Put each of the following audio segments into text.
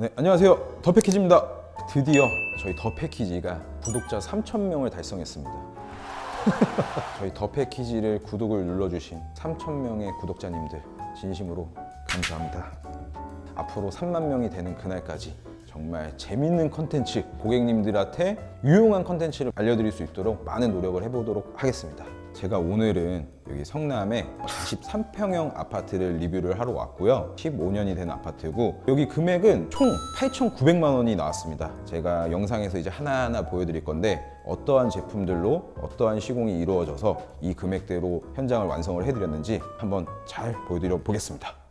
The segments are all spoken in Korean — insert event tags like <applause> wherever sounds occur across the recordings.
네, 안녕하세요. 더 패키지입니다. 드디어 저희 더 패키지가 구독자 3,000명을 달성했습니다. <laughs> 저희 더 패키지를 구독을 눌러주신 3,000명의 구독자님들 진심으로 감사합니다. 앞으로 3만 명이 되는 그날까지 정말 재밌는 컨텐츠, 고객님들한테 유용한 컨텐츠를 알려드릴 수 있도록 많은 노력을 해보도록 하겠습니다. 제가 오늘은 여기 성남에 43평형 아파트를 리뷰를 하러 왔고요. 15년이 된 아파트고 여기 금액은 총 8,900만 원이 나왔습니다. 제가 영상에서 이제 하나하나 보여드릴 건데 어떠한 제품들로 어떠한 시공이 이루어져서 이 금액대로 현장을 완성을 해드렸는지 한번 잘 보여드려 보겠습니다.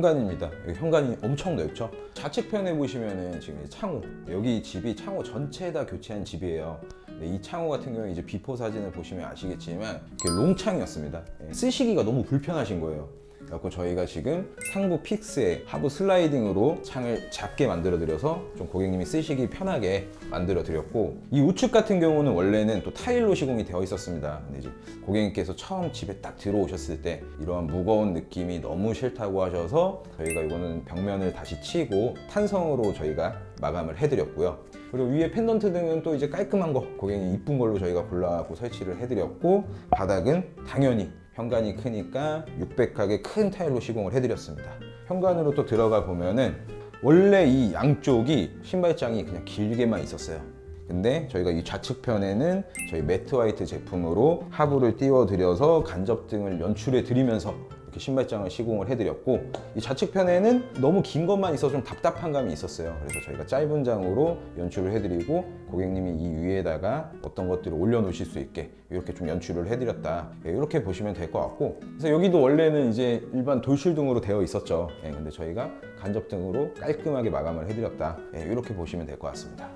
현관입니다. 여기 현관이 엄청 넓죠. 좌측편에 보시면은 지금 창호 여기 집이 창호 전체 다 교체한 집이에요. 이 창호 같은 경우에 이제 비포 사진을 보시면 아시겠지만 이렇게 롱창이었습니다. 예, 쓰시기가 너무 불편하신 거예요. 그래서 저희가 지금 상부 픽스에 하부 슬라이딩으로 창을 작게 만들어 드려서 좀 고객님이 쓰시기 편하게 만들어 드렸고 이 우측 같은 경우는 원래는 또 타일로 시공이 되어 있었습니다. 근데 이제 고객님께서 처음 집에 딱 들어오셨을 때 이러한 무거운 느낌이 너무 싫다고 하셔서 저희가 이거는 벽면을 다시 치고 탄성으로 저희가 마감을 해드렸고요. 그리고 위에 펜던트 등은 또 이제 깔끔한 거 고객님 이쁜 걸로 저희가 골라갖고 설치를 해드렸고 바닥은 당연히 현관이 크니까 600각의 큰 타일로 시공을 해드렸습니다. 현관으로 또 들어가 보면은 원래 이 양쪽이 신발장이 그냥 길게만 있었어요. 근데 저희가 이 좌측편에는 저희 매트 화이트 제품으로 하부를 띄워드려서 간접 등을 연출해 드리면서 이렇게 신발장을 시공을 해드렸고 이 좌측편에는 너무 긴 것만 있어서 좀 답답한 감이 있었어요. 그래서 저희가 짧은 장으로 연출을 해드리고 고객님이 이 위에다가 어떤 것들을 올려놓으실 수 있게 이렇게 좀 연출을 해드렸다. 예, 이렇게 보시면 될 것 같고 그래서 여기도 원래는 이제 일반 돌실 등으로 되어 있었죠. 예, 근데 저희가 간접 등으로 깔끔하게 마감을 해드렸다. 예, 이렇게 보시면 될 것 같습니다.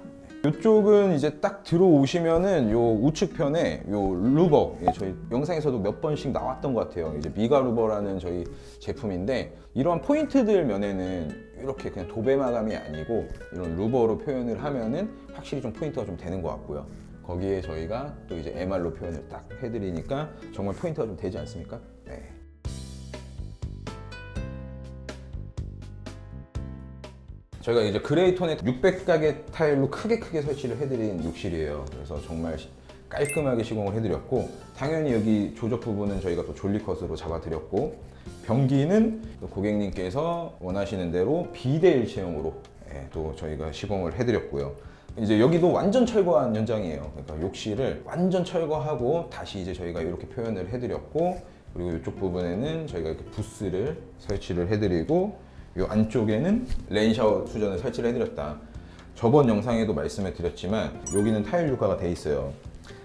이쪽은 이제 딱 들어오시면은 요 우측편에 요 루버 예, 저희 영상에서도 몇 번씩 나왔던 것 같아요. 이제 미가 루버라는 저희 제품인데 이러한 포인트들 면에는 이렇게 그냥 도배 마감이 아니고 이런 루버로 표현을 하면은 확실히 좀 포인트가 좀 되는 것 같고요. 거기에 저희가 또 이제 MR로 표현을 딱 해드리니까 정말 포인트가 좀 되지 않습니까? 네. 저희가 이제 그레이톤의 600각의 타일로 크게 크게 설치를 해드린 욕실이에요. 그래서 정말 시- 깔끔하게 시공을 해드렸고 당연히 여기 조적 부분은 저희가 또 졸리컷으로 잡아드렸고 변기는 또 고객님께서 원하시는 대로 비대 일체형으로 예, 또 저희가 시공을 해드렸고요. 이제 여기도 완전 철거한 현장이에요. 그러니까 욕실을 완전 철거하고 다시 이제 저희가 이렇게 표현을 해드렸고 그리고 이쪽 부분에는 저희가 이렇게 부스를 설치를 해드리고 이 안쪽에는 레인샤워 수전을 설치를 해드렸다. 저번 영상에도 말씀을 드렸지만 여기는 타일 유가가 돼 있어요.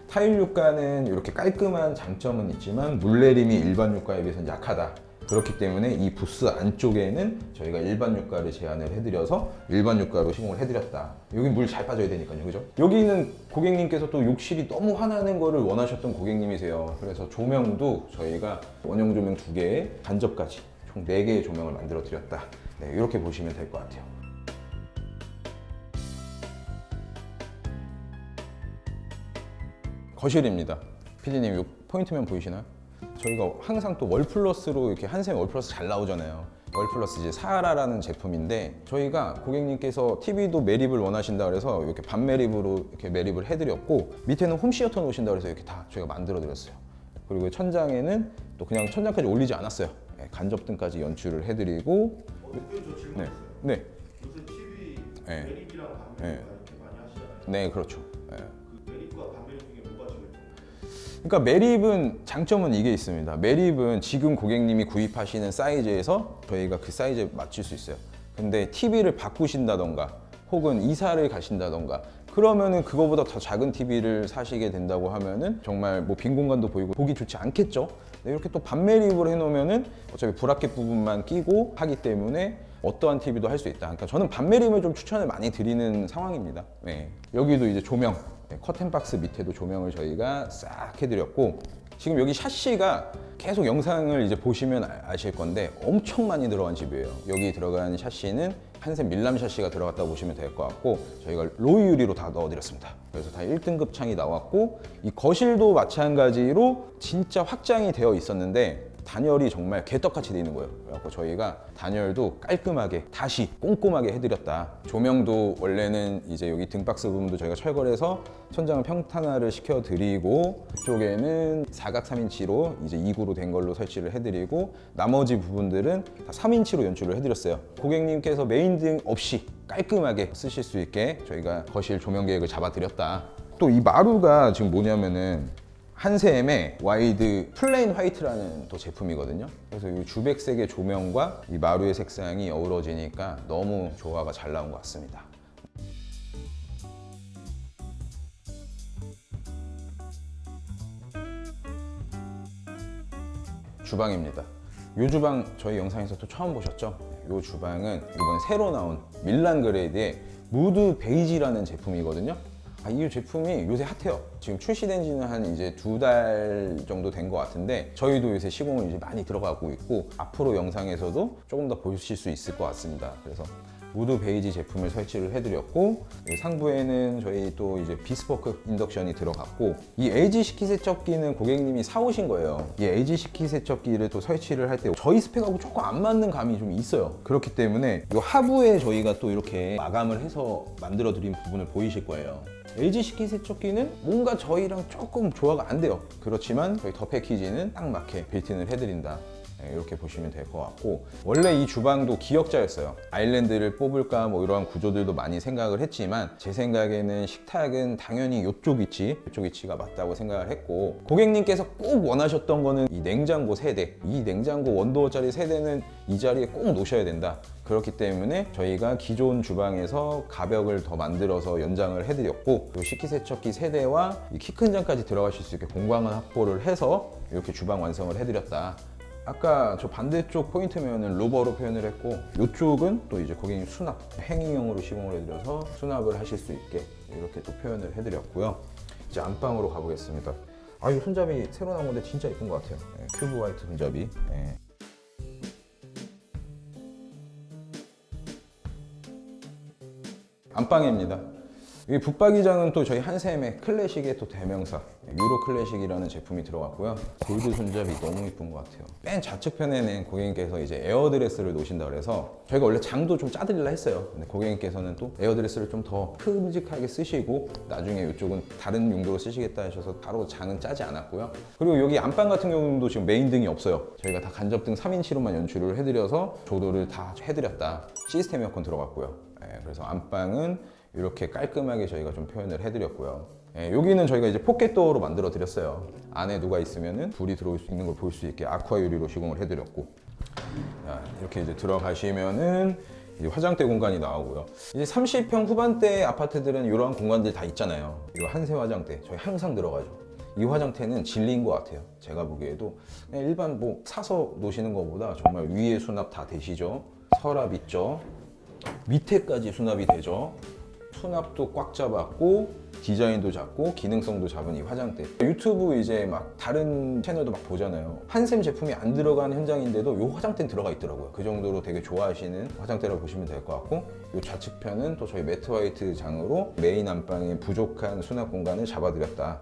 타일 유가는 이렇게 깔끔한 장점은 있지만 물내림이 일반 유가에 비해서는 약하다. 그렇기 때문에 이 부스 안쪽에는 저희가 일반 유가를 제안을 해드려서 일반 유가로 시공을 해드렸다. 여기 물 잘 빠져야 되니까요, 그죠? 여기는 고객님께서 또 욕실이 너무 환하는 거를 원하셨던 고객님이세요. 그래서 조명도 저희가 원형 조명 두 개에 간접까지 총네 개의 조명을 만들어 드렸다. 네, 이렇게 보시면 될 것 같아요. 거실입니다. 피디님, 이 포인트면 보이시나요? 저희가 항상 또 월플러스로 이렇게 한샘 월플러스 잘 나오잖아요. 월플러스 이제 사하라라는 제품인데 저희가 고객님께서 TV도 매립을 원하신다 그래서 이렇게 반 매립으로 이렇게 매립을 해드렸고 밑에는 홈시어터 놓으신다 그래서 이렇게 다 저희가 만들어 드렸어요. 그리고 천장에는 또 그냥 천장까지 올리지 않았어요. 예, 간접 등까지 연출을 해드리고 네. 네, 요새 TV 네. 매립이랑 반매립 네. 이렇게 많이 하시잖아요. 네, 그렇죠. 예. 그 매립과 반매립 중에 뭐가 제일 좋아요? 그러니까 매립은 장점은 이게 있습니다. 매립은 지금 고객님이 구입하시는 사이즈에서 저희가 그 사이즈에 맞출 수 있어요. 근데 TV를 바꾸신다던가 혹은 이사를 가신다던가 그러면은 그거보다 더 작은 TV를 사시게 된다고 하면은 정말 뭐 빈 공간도 보이고 보기 좋지 않겠죠. 근데 이렇게 또 반매립을 해놓으면은 어차피 브라켓 부분만 끼고 하기 때문에 어떠한 TV도 할 수 있다. 그러니까 저는 반매립을 좀 추천을 많이 드리는 상황입니다. 네. 여기도 이제 조명, 네, 커튼 박스 밑에도 조명을 저희가 싹 해드렸고 지금 여기 샤시가 계속 영상을 이제 보시면 아- 아실 건데 엄청 많이 들어간 집이에요. 여기 들어간 샤시는 한샘 밀람 샤시가 들어갔다고 보시면 될 것 같고 저희가 로이 유리로 다 넣어드렸습니다. 그래서 다 1등급 창이 나왔고 이 거실도 마찬가지로 진짜 확장이 되어 있었는데 단열이 정말 개떡같이 돼 있는 거예요. 그래갖고 저희가 단열도 깔끔하게 다시 꼼꼼하게 해드렸다. 조명도 원래는 이제 여기 등박스 부분도 저희가 철거를 해서 천장을 평탄화를 시켜드리고 그쪽에는 사각 3인치로 이제 2구로 된 걸로 설치를 해드리고 나머지 부분들은 다 3인치로 연출을 해드렸어요. 고객님께서 메인 등 없이 깔끔하게 쓰실 수 있게 저희가 거실 조명 계획을 잡아드렸다. 또 이 마루가 지금 뭐냐면은 한샘의 와이드 플레인 화이트라는 또 제품이거든요. 그래서 이 주백색의 조명과 이 마루의 색상이 어우러지니까 너무 조화가 잘 나온 것 같습니다. 주방입니다. 이 주방 저희 영상에서 또 처음 보셨죠? 이 주방은 이번 새로 나온 밀란 그레이드의 무드 베이지라는 제품이거든요. 아, 이 제품이 요새 핫해요. 지금 출시된 지는 한 이제 두 달 정도 된 것 같은데 저희도 요새 시공을 이제 많이 들어가고 있고 앞으로 영상에서도 조금 더 보실 수 있을 것 같습니다. 그래서 무드 베이지 제품을 설치를 해드렸고 이 상부에는 저희 또 이제 비스포크 인덕션이 들어갔고 이 LG 식기 세척기는 고객님이 사오신 거예요. 이 LG 식기 세척기를 또 설치를 할 때 저희 스펙하고 조금 안 맞는 감이 좀 있어요. 그렇기 때문에 이 하부에 저희가 또 이렇게 마감을 해서 만들어 드린 부분을 보이실 거예요. LG 식기 세척기는 뭔가 저희랑 조금 조화가 안 돼요. 그렇지만 저희 더 패키지는 딱 맞게 빌트인을 해드린다. 네, 이렇게 보시면 될 것 같고 원래 이 주방도 기역자였어요. 아일랜드를 뽑을까 뭐 이러한 구조들도 많이 생각을 했지만 제 생각에는 식탁은 당연히 이쪽 위치 이쪽 위치가 맞다고 생각을 했고 고객님께서 꼭 원하셨던 거는 이 냉장고 세대 이 냉장고 원도어짜리 세대는 이 자리에 꼭 놓으셔야 된다. 그렇기 때문에 저희가 기존 주방에서 가벽을 더 만들어서 연장을 해드렸고 이 식기세척기 세대와 키 큰 장까지 들어가실 수 있게 공간을 확보를 해서 이렇게 주방 완성을 해드렸다 아까 저 반대쪽 포인트면은 로버로 표현을 했고 이쪽은 또 이제 고객님 수납 행위용으로 시공을 해드려서 수납을 하실 수 있게 이렇게 또 표현을 해드렸고요. 이제 안방으로 가보겠습니다. 아, 이 손잡이 새로 나온 건데 진짜 예쁜 것 같아요. 예, 큐브 화이트 손잡이. 예. 안방입니다. 이 북박이장은 또 저희 한샘의 클래식의 또 대명사 유로 클래식이라는 제품이 들어갔고요. 골드 손잡이 너무 이쁜 것 같아요. 맨 좌측편에는 고객님께서 이제 에어드레스를 놓으신다 그래서 저희가 원래 장도 좀 짜드리려 했어요. 근데 고객님께서는 또 에어드레스를 좀 더 큼직하게 쓰시고 나중에 이쪽은 다른 용도로 쓰시겠다 하셔서 바로 장은 짜지 않았고요. 그리고 여기 안방 같은 경우도 지금 메인 등이 없어요. 저희가 다 간접등 3인치로만 연출을 해드려서 조도를 다 해드렸다. 시스템 에어컨 들어갔고요. 예, 그래서 안방은 이렇게 깔끔하게 저희가 좀 표현을 해드렸고요. 예, 여기는 저희가 이제 포켓도어로 만들어 드렸어요. 안에 누가 있으면은 불이 들어올 수 있는 걸 볼 수 있게 아쿠아 유리로 시공을 해드렸고, 자, 이렇게 이제 들어가시면은 이제 화장대 공간이 나오고요. 이제 30평 후반대 아파트들은 이러한 공간들 다 있잖아요. 이 한세 화장대 저희 항상 들어가죠. 이 화장대는 진리인 것 같아요. 제가 보기에도 그냥 일반 뭐 사서 놓으시는 것보다 정말 위에 수납 다 되시죠. 서랍 있죠. 밑에까지 수납이 되죠. 수납도 꽉 잡았고 디자인도 잡고 기능성도 잡은 이 화장대. 유튜브 이제 막 다른 채널도 막 보잖아요. 한샘 제품이 안 들어간 현장인데도 이 화장대는 들어가 있더라고요. 그 정도로 되게 좋아하시는 화장대라고 보시면 될 것 같고 이 좌측편은 또 저희 매트 화이트 장으로 메인 안방에 부족한 수납 공간을 잡아드렸다.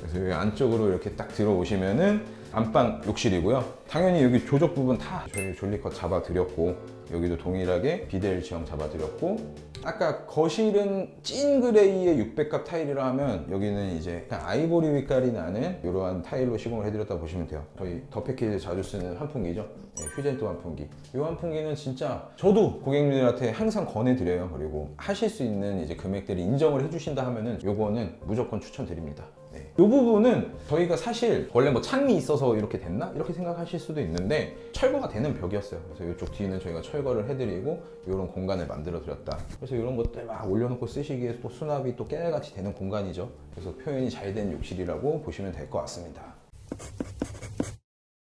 그래서 여기 안쪽으로 이렇게 딱 들어오시면은 안방 욕실이고요. 당연히 여기 조적 부분 다 저희 졸리컷 잡아드렸고 여기도 동일하게 비델 지형 잡아드렸고 아까 거실은 찐 그레이의 600값 타일이라 하면 여기는 이제 아이보리 빛깔이 나는 이러한 타일로 시공을 해드렸다 보시면 돼요. 저희 더 패키지 자주 쓰는 환풍기죠. 네, 휴젠토 환풍기. 이 환풍기는 진짜 저도 고객님들한테 항상 권해드려요. 그리고 하실 수 있는 이제 금액들이 인정을 해주신다 하면은 요거는 무조건 추천드립니다. 네. 이 부분은 저희가 사실 원래 뭐 창이 있어서 이렇게 됐나 이렇게 생각하실 수도 있는데 철거가 되는 벽이었어요. 그래서 이쪽 뒤는 저희가 철거를 해드리고 이런 공간을 만들어 드렸다. 그래서 이런 것들 막 올려놓고 쓰시기에 또 수납이 또 깨알같이 되는 공간이죠. 그래서 표현이 잘 된 욕실이라고 보시면 될 것 같습니다.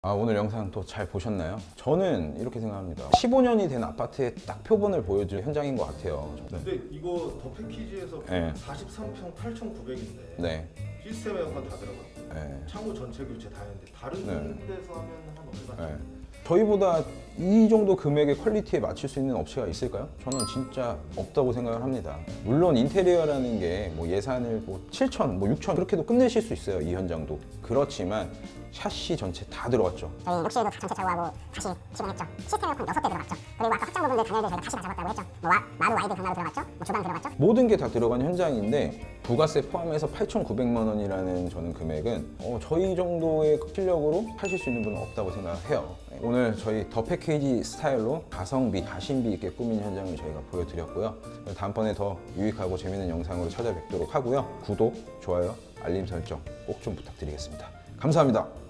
아 오늘 영상 또 잘 보셨나요? 저는 이렇게 생각합니다. 15년이 된 아파트의 딱 표본을 보여줄 현장인 것 같아요. 근데 이거 더 패키지에서 네. 43평 8,900인데 네. 시스템 에어컨 다 들어갔고 네. 창호 전체 교체 다 했는데 다른 네. 데서 하면 한 얼마? 네. 저희보다 이 정도 금액의 퀄리티에 맞출 수 있는 업체가 있을까요? 저는 진짜 없다고 생각을 합니다. 물론 인테리어라는 게 뭐 예산을 뭐 7천, 뭐 6천 그렇게도 끝내실 수 있어요. 이 현장도. 그렇지만 샤시 전체 다 들어갔죠. 저희 녹시에도 전체 작업하고 다시 진행했죠. 시스템 에어컨 6대 들어갔죠. 그리고 아까 확장 부분들 단열들 저희가 다시 다 잡았다고 했죠. 뭐 와, 마루 와이드 변화로 들어갔죠. 뭐 주방 들어갔죠. 모든 게 다 들어간 현장인데 부가세 포함해서 8,900만 원이라는 저는 금액은 어, 저희 정도의 실력으로 하실 수 있는 분은 없다고 생각해요. 네, 오늘 저희 더 패키지 스타일로 가성비, 가심비 있게 꾸민 현장을 저희가 보여드렸고요. 다음번에 더 유익하고 재밌는 영상으로 찾아뵙도록 하고요. 구독, 좋아요, 알림 설정 꼭 좀 부탁드리겠습니다. 감사합니다.